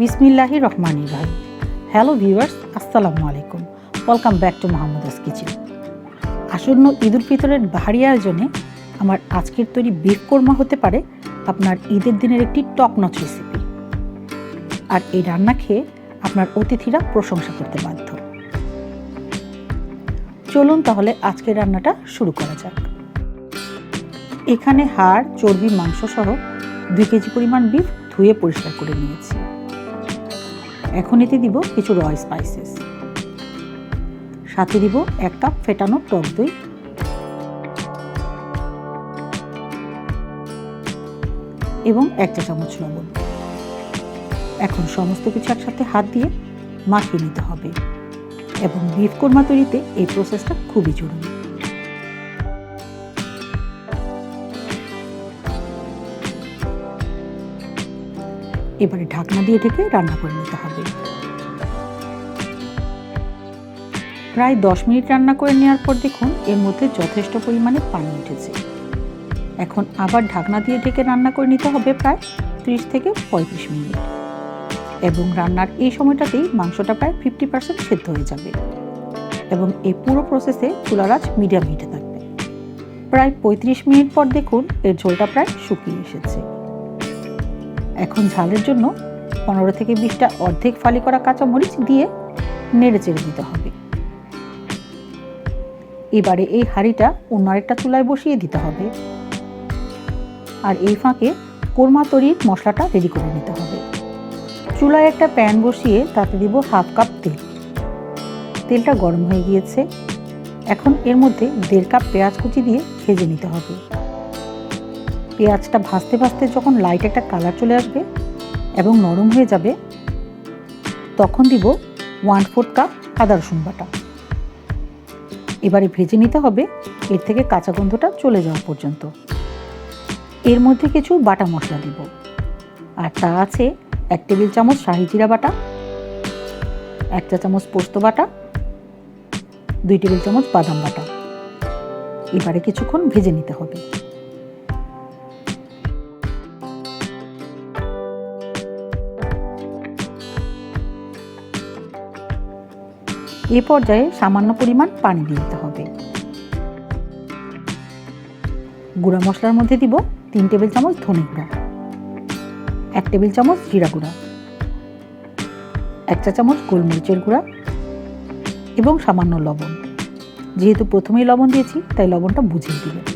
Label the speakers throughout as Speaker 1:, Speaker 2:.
Speaker 1: বিসমিল্লাহি রহমান রাহিম। Hello viewers, আসসালামু আলাইকুম। Welcome back to Mahmuda's kitchen. আসন্ন ঈদুল ফিতরের বাহারি আয়োজনে আমার আজকের তৈরি বিফ কোরমা হতে পারে আপনার ঈদের দিনের একটি টপ নচ রেসিপি আর এই রান্না খেয়ে আপনার অতিথিরা প্রশংসা করতে বাধ্য। চলুন তাহলে আজকের রান্নাটা শুরু করা যাক। এখানে হাড়, চর্বি মাংস সহ দুই কেজি পরিমাণ বিফ ধুয়ে পরিষ্কার করে নিয়েছি। এখন এতে দিব কিছু রয় স্পাইসেস সাথে দিব এক কাপ ফেটানো টক দই। এবং এক চা চামচ লবণ। এখন সমস্ত কিছু একসাথে হাত দিয়ে মাখিয়ে নিতে হবে। এবং বিফ কোরমা তৈরিতে এই প্রসেসটা খুবই জরুরি। এবারে ঢাকনা দিয়ে ঢেকে রান্না করে নিতে হবে। প্রায় দশ মিনিট রান্না করে নেওয়ার পর দেখুন, এর মধ্যে যথেষ্ট পরিমাণে পানি উঠেছে। এখন আবার ঢাকনা দিয়ে ঢেকে রান্না করে নিতে হবে প্রায় ত্রিশ থেকে পঁয়ত্রিশ মিনিট। এবং রান্নার এই সময়টাতেই মাংসটা প্রায় ফিফটি পার্সেন্ট সেদ্ধ হয়ে যাবে। এবং এই পুরো প্রসেসে আঁচ মিডিয়াম হিটে থাকবে। প্রায় পঁয়ত্রিশ মিনিট পর দেখুন, এর ঝোলটা প্রায় শুকিয়ে এসেছে। এখন ঝালের জন্য পনেরো থেকে বিশটা অর্ধেক ফালি করা কাঁচা মরিচ দিয়ে নেড়ে চেড়ে দিতে হবে। এবারে এই হাঁড়িটা অন্য আরেকটা চুলায় বসিয়ে দিতে হবে। আর এই ফাঁকে কোরমা তৈরির মশলাটা রেডি করে নিতে হবে। চুলায় একটা প্যান বসিয়ে তাতে দিব হাফ কাপ তেল। তেলটা গরম হয়ে গিয়েছে। এখন এর মধ্যে দেড় কাপ পেঁয়াজ কুচি দিয়ে ভেজে নিতে হবে। পেঁয়াজটা ভাজতে ভাজতে যখন লাইট একটা কালার চলে আসবে এবং নরম হয়ে যাবে, তখন দিব ওয়ান ফোর্থ কাপ আদা রসুন বাটা। এবারে ভেজে নিতে হবে, এর থেকে কাঁচা গন্ধটা চলে যাওয়া পর্যন্ত। এর মধ্যে কিছু বাটা মশলা দিব, আর তা আছে এক টেবিল চামচ শাহি জিরা বাটা, এক চা চামচ পোস্ত বাটা, দুই টেবিল চামচ বাদাম বাটা। এবারে কিছুক্ষণ ভেজে নিতে হবে। এ পর্যায়ে সামান্য পরিমাণ পানি দিয়ে দিতে হবে। গুঁড়া মশলার মধ্যে দিব তিন টেবিল চামচ ধনে গুঁড়া, এক টেবিল চামচ জিরা গুঁড়া, এক চা চামচ গোলমরিচের গুঁড়া এবং সামান্য লবণ। যেহেতু প্রথমেই লবণ দিয়েছি, তাই লবণটা বুঝিয়ে দিবেন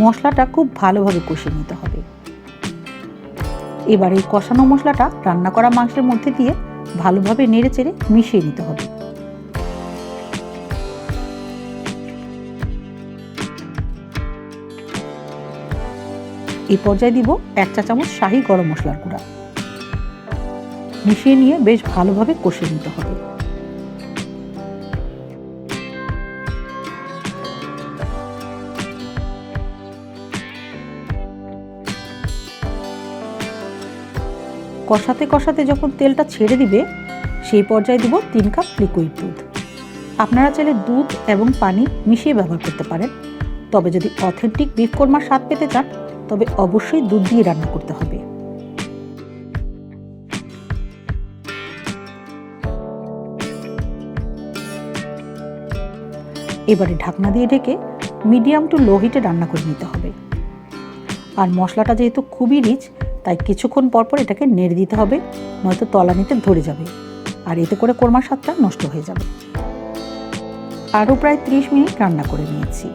Speaker 1: মশলাটা খুব ভালোভাবে কষিয়ে নিতে হবে। এবার এই কষানো মশলাটা রান্না করা মাংসের মধ্যে দিয়ে ভালোভাবে নেড়ে চেড়ে মিশিয়ে নিতে হবে। এই পর্যায়ে দিব এক চা চামচ শাহি গরম মশলার গুঁড়া। মিশিয়ে নিয়ে বেশ ভালোভাবে কষিয়ে নিতে হবে। কষাতে কষাতে যখন তেলটা ছেড়ে দিবে, সেই পর্যায়ে দিব তিন কাপ লিকুইড দুধ। আপনারা চাইলে দুধ এবং পানি মিশিয়ে ব্যবহার করতে পারেন। তবে যদি অথেন্টিক বিফ কোরমার স্বাদ পেতে চান, তবে অবশ্যই দুধ দিয়ে রান্না করতে হবে। এবারে ঢাকনা দিয়ে ঢেকে মিডিয়াম টু লো হিটে রান্না করে নিতে হবে। আর মশলাটা যেহেতু খুবই রিচ তাই কিছুক্ষণ পর পর এটাকে নেড়ে দিতে হবে, নয়তো তলানিতে ধরে যাবে। আর এতে করে কোরমার স্বাদটা নষ্ট হয়ে যাবে। আরও প্রায় ত্রিশ মিনিট রান্না করে নিয়েছি।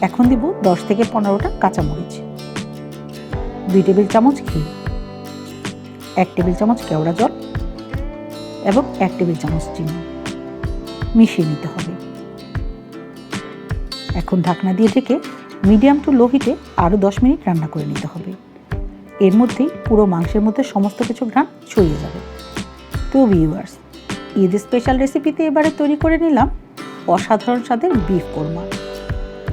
Speaker 1: এখন দিব দশ থেকে পনেরোটা কাঁচামরিচ। দুই টেবিল চামচ ঘি। এক টেবিল চামচ কেওড়া জল। এবং এক টেবিল চামচ চিনি। মিশিয়ে নিতে হবে। এখন ঢাকনা দিয়ে ঢেকে মিডিয়াম টু লো হিটে আরও দশ মিনিট রান্না করে নিতে হবে। এর মধ্যেই পুরো মাংসের মধ্যে সমস্ত কিছু ঘ্রাণ ছড়িয়ে যাবে। তো ভিউয়ার্স ঈদ স্পেশাল রেসিপিতে এবারে তৈরি করে নিলাম অসাধারণ স্বাদের বিফ কোরমা।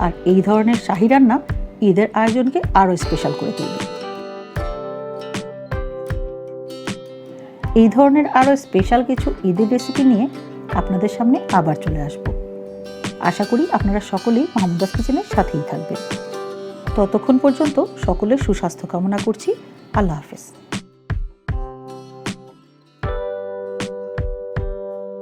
Speaker 1: আর এই ধরনের শাহি রান্না ঈদের আয়োজনকে আরও স্পেশাল করে তুলবে। এই ধরনের আরও স্পেশাল কিছু ঈদের রেসিপি নিয়ে আপনাদের সামনে আবার চলে আসব। আশা করি আপনারা সকলেই মাহমুদাস কিচেনের সাথেই থাকবেন। ততক্ষণ পর্যন্ত সকলের সুস্বাস্থ্য কামনা করছি। আল্লাহ হাফেজ।